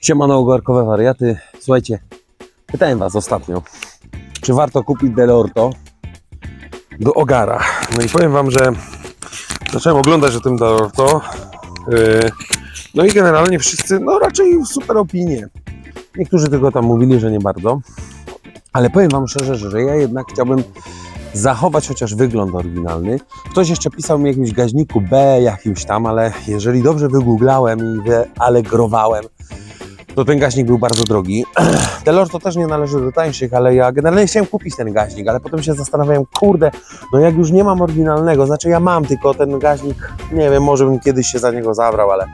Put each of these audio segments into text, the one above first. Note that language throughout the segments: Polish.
Siemano ogarkowe wariaty. Słuchajcie, pytałem Was ostatnio, czy warto kupić Delorto do ogara. No i powiem Wam, że zacząłem oglądać o tym Delorto. Yy, no i generalnie wszyscy, no raczej super opinie. Niektórzy tylko tam mówili, że nie bardzo. Ale powiem Wam szczerze, że ja jednak chciałbym zachować chociaż wygląd oryginalny. Ktoś jeszcze pisał mi jakimś gaźniku B, jakimś tam, ale jeżeli dobrze wygooglałem i wyalegrowałem, to ten gaźnik był bardzo drogi. Delor to też nie należy do tańszych, ale ja generalnie chciałem kupić ten gaźnik, ale potem się zastanawiałem, kurde, no jak już nie mam oryginalnego, znaczy ja mam tylko ten gaźnik, nie wiem, może bym kiedyś się za niego zabrał, ale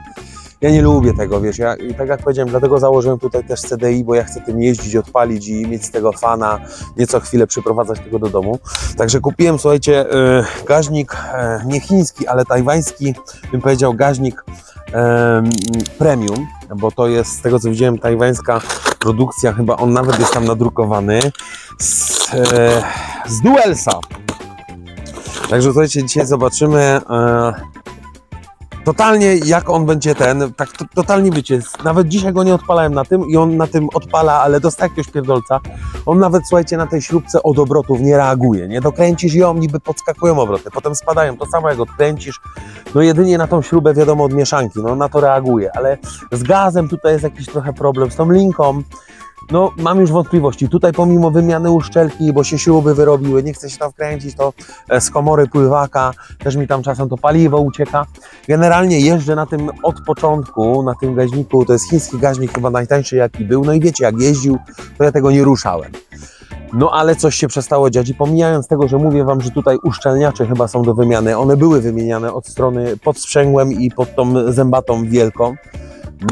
ja nie lubię tego, wiesz, ja i tak jak powiedziałem, dlatego założyłem tutaj też CDI, bo ja chcę tym jeździć, odpalić i mieć z tego fana, nieco chwilę przyprowadzać tego do domu. Także kupiłem, słuchajcie, yy, gaźnik yy, nie chiński, ale tajwański, bym powiedział gaźnik yy, premium, bo to jest, z tego co widziałem, tajwańska produkcja, chyba on nawet jest tam nadrukowany, z, yy, z Duelsa. Także słuchajcie, dzisiaj zobaczymy yy, totalnie jak on będzie ten, tak to, totalnie wiecie, nawet dzisiaj go nie odpalałem na tym i on na tym odpala, ale dostaje jakiegoś pierdolca. On nawet, słuchajcie, na tej śrubce od obrotów nie reaguje, nie? Dokręcisz ją, niby podskakują obroty, potem spadają, to samo jak odkręcisz, no jedynie na tą śrubę wiadomo od mieszanki, no na to reaguje, ale z gazem tutaj jest jakiś trochę problem, z tą linką, no mam już wątpliwości. Tutaj pomimo wymiany uszczelki, bo się śruby wyrobiły, nie chcę się tam wkręcić, to e, z komory pływaka, też mi tam czasem to paliwo ucieka. Generalnie jeżdżę na tym od początku, na tym gaźniku, to jest chiński gaźnik chyba najtańszy jaki był, no i wiecie, jak jeździł, to ja tego nie ruszałem. No ale coś się przestało dziać i pomijając tego, że mówię Wam, że tutaj uszczelniacze chyba są do wymiany, one były wymieniane od strony pod sprzęgłem i pod tą zębatą wielką,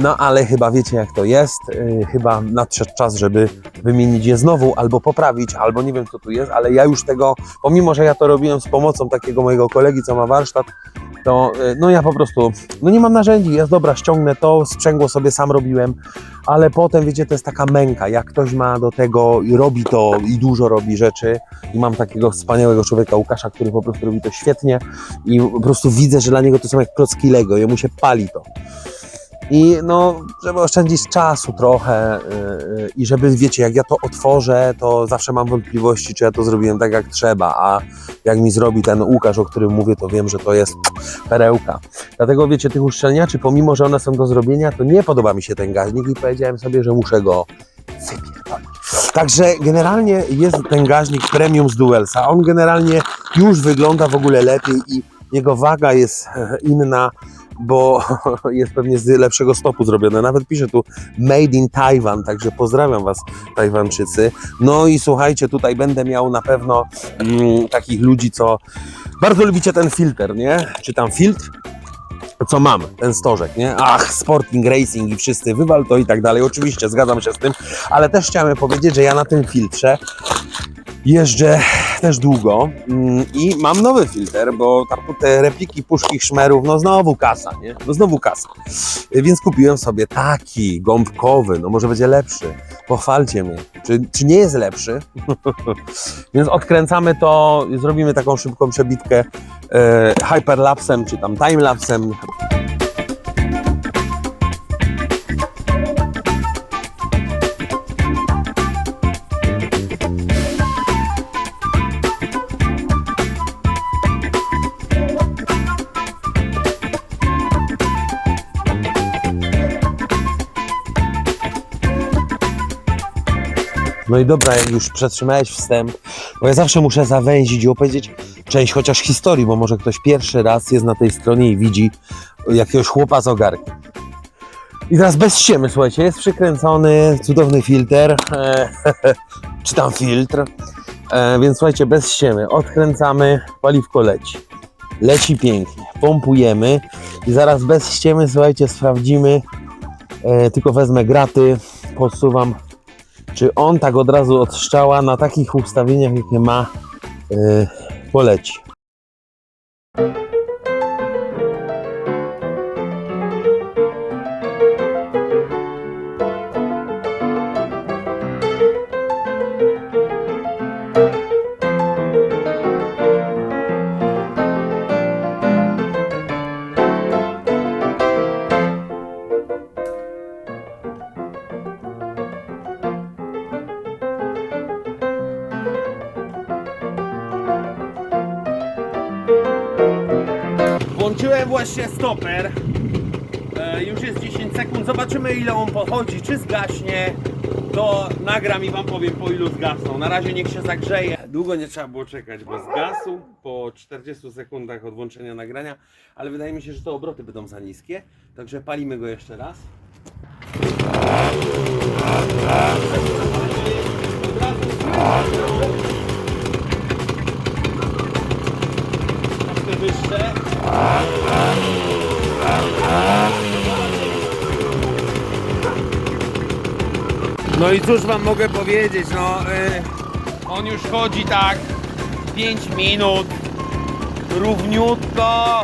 no ale chyba wiecie jak to jest, yy, chyba nadszedł czas, żeby wymienić je znowu albo poprawić, albo nie wiem co tu jest, ale ja już tego, pomimo że ja to robiłem z pomocą takiego mojego kolegi, co ma warsztat, to yy, no ja po prostu, no nie mam narzędzi, jest dobra, ściągnę to, sprzęgło sobie sam robiłem, ale potem wiecie, to jest taka męka, jak ktoś ma do tego i robi to i dużo robi rzeczy i mam takiego wspaniałego człowieka Łukasza, który po prostu robi to świetnie i po prostu widzę, że dla niego to są jak klocki Lego, jemu się pali to. I no, żeby oszczędzić czasu trochę yy, i żeby, wiecie, jak ja to otworzę, to zawsze mam wątpliwości, czy ja to zrobiłem tak, jak trzeba, a jak mi zrobi ten Łukasz, o którym mówię, to wiem, że to jest perełka. Dlatego, wiecie, tych uszczelniaczy, pomimo, że one są do zrobienia, to nie podoba mi się ten gaźnik i powiedziałem sobie, że muszę go wypierdolić. Także generalnie jest ten gaźnik premium z Duelsa. On generalnie już wygląda w ogóle lepiej i jego waga jest e, inna, bo jest pewnie z lepszego stopu zrobione. Nawet pisze tu Made in Taiwan, także pozdrawiam Was Tajwanczycy. No i słuchajcie, tutaj będę miał na pewno mm, takich ludzi, co bardzo lubicie ten filtr, nie? Czy tam filtr? co mam, ten stożek, nie? Ach, Sporting Racing i wszyscy wywal to i tak dalej. Oczywiście zgadzam się z tym, ale też chciałem powiedzieć, że ja na tym filtrze jeżdżę też długo mm, i mam nowy filtr, bo te repliki puszki szmerów, no znowu kasa, nie? No znowu kasa. Więc kupiłem sobie taki gąbkowy, no może będzie lepszy. Pochwalcie mnie. Czy, czy nie jest lepszy? Więc odkręcamy to, zrobimy taką szybką przebitkę e, hyperlapsem, czy tam timelapsem. No i dobra, już przetrzymałeś wstęp, bo ja zawsze muszę zawęzić i opowiedzieć część chociaż historii, bo może ktoś pierwszy raz jest na tej stronie i widzi jakiegoś chłopa z ogarkiem. I teraz bez ściemy, słuchajcie, jest przykręcony cudowny filtr, e, czy tam filtr, e, więc słuchajcie, bez ściemy, odkręcamy, paliwko leci. Leci pięknie, pompujemy i zaraz bez ściemy, słuchajcie, sprawdzimy, e, tylko wezmę graty, posuwam czy on tak od razu od strzała na takich ustawieniach, jakie ma, yy, poleci. Włączyłem właśnie stoper. E, już jest 10 sekund. Zobaczymy ile on pochodzi. Czy zgaśnie. To nagram i wam powiem po ilu zgasną. Na razie niech się zagrzeje. Długo nie trzeba było czekać, bo zgasł po 40 sekundach od włączenia nagrania. Ale wydaje mi się, że to obroty będą za niskie. Także palimy go jeszcze raz. Wyższe. No i cóż wam mogę powiedzieć, no y, on już chodzi tak 5 minut równiutko.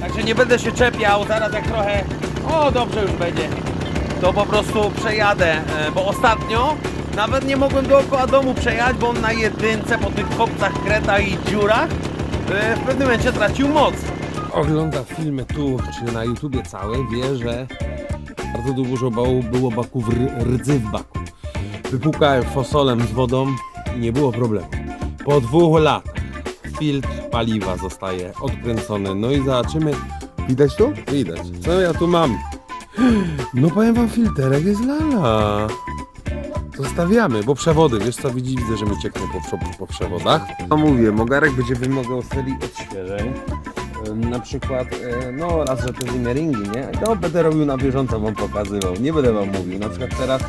Także nie będę się czepiał, zaraz jak trochę o dobrze już będzie. To po prostu przejadę, y, bo ostatnio nawet nie mogłem dookoła domu przejechać, bo on na jedynce po tych kopcach, kretach i dziurach y, w pewnym momencie tracił moc. Ogląda filmy tu czy na YouTubie całe, wie, że bardzo dużo bału, było baków rdzy w baku. Wypłukałem fosolem z wodą i nie było problemu. Po dwóch latach filtr paliwa zostaje odkręcony. No i zobaczymy. Widać tu? Widać. Co ja tu mam? No powiem wam, filterek jest lala. Zostawiamy, bo przewody, wiesz co, widzi, widzę, że mi cieknie po, po przewodach. No mówię, mogarek będzie wymagał serii odświeżeń. Na przykład, e, no raz, że te zimmeringi, nie? To będę robił na bieżąco, wam pokazywał, nie będę wam mówił. Na przykład teraz,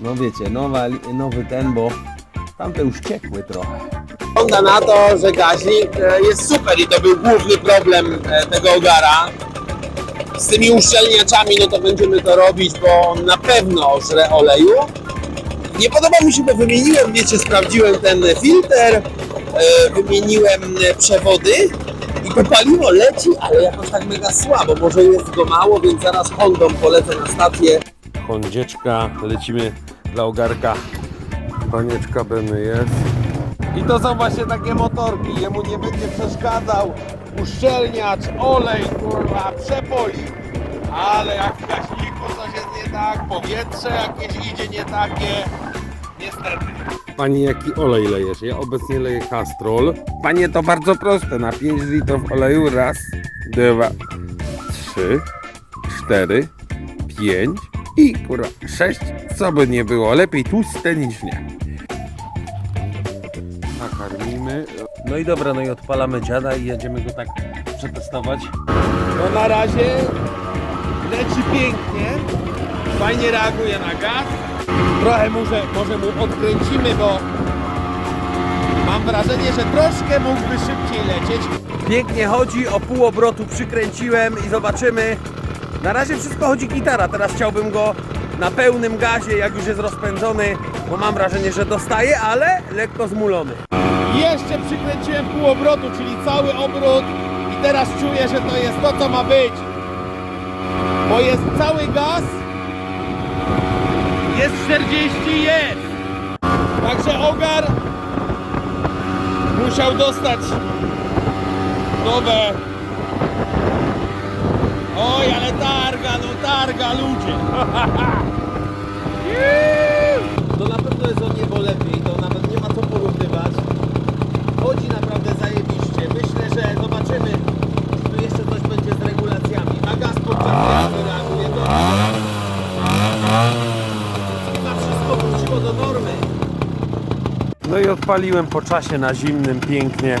no wiecie, nowa, nowy ten, bo tamte już ciekły trochę. Wygląda na to, że gaźnik e, jest super i to był główny problem e, tego ogara. Z tymi uszczelniaczami no to będziemy to robić, bo on na pewno żre oleju. Nie podoba mi się, bo wymieniłem, wiecie, sprawdziłem ten filtr, e, wymieniłem e, przewody i to paliwo leci, ale jakoś tak mega słabo. Może jest go mało, więc zaraz Hondą polecę na stację. Hondzieczka, lecimy dla ogarka. Banieczka Beny jest. I to są właśnie takie motorki, jemu nie będzie przeszkadzał uszczelniacz, olej, kurwa, przepoli. Ale jak w gaśniku coś jest nie tak, powietrze jakieś idzie nie takie, niestety. Pani, jaki olej lejesz? Ja obecnie leję Castrol. Panie, to bardzo proste. Na 5 litrów oleju raz, dwa, trzy, cztery, pięć i kurwa sześć. Co by nie było, lepiej tłuste niż nie. Nakarmimy. No i dobra, no i odpalamy dziada i jedziemy go tak przetestować. No na razie leci pięknie, fajnie reaguje na gaz. Trochę może, może mu odkręcimy, bo mam wrażenie, że troszkę mógłby szybciej lecieć. Pięknie chodzi, o pół obrotu przykręciłem i zobaczymy. Na razie wszystko chodzi gitara, teraz chciałbym go na pełnym gazie, jak już jest rozpędzony, bo mam wrażenie, że dostaje, ale lekko zmulony. Jeszcze przykręciłem pół obrotu, czyli cały obrót i teraz czuję, że to jest to, co ma być. Bo jest cały gaz. Jest 40, jest. Także ogar musiał dostać nowe. Oj, ale targa, no targa ludzie. To na pewno jest o niebo lepiej, to nawet nie ma co porównywać. Chodzi naprawdę zajebiście. Myślę, że zobaczymy, czy tu jeszcze coś będzie z regulacjami. Na gaz podczas jazdy reaguje dobrze. Chyba wszystko wróciło do normy. No i odpaliłem po czasie na zimnym pięknie.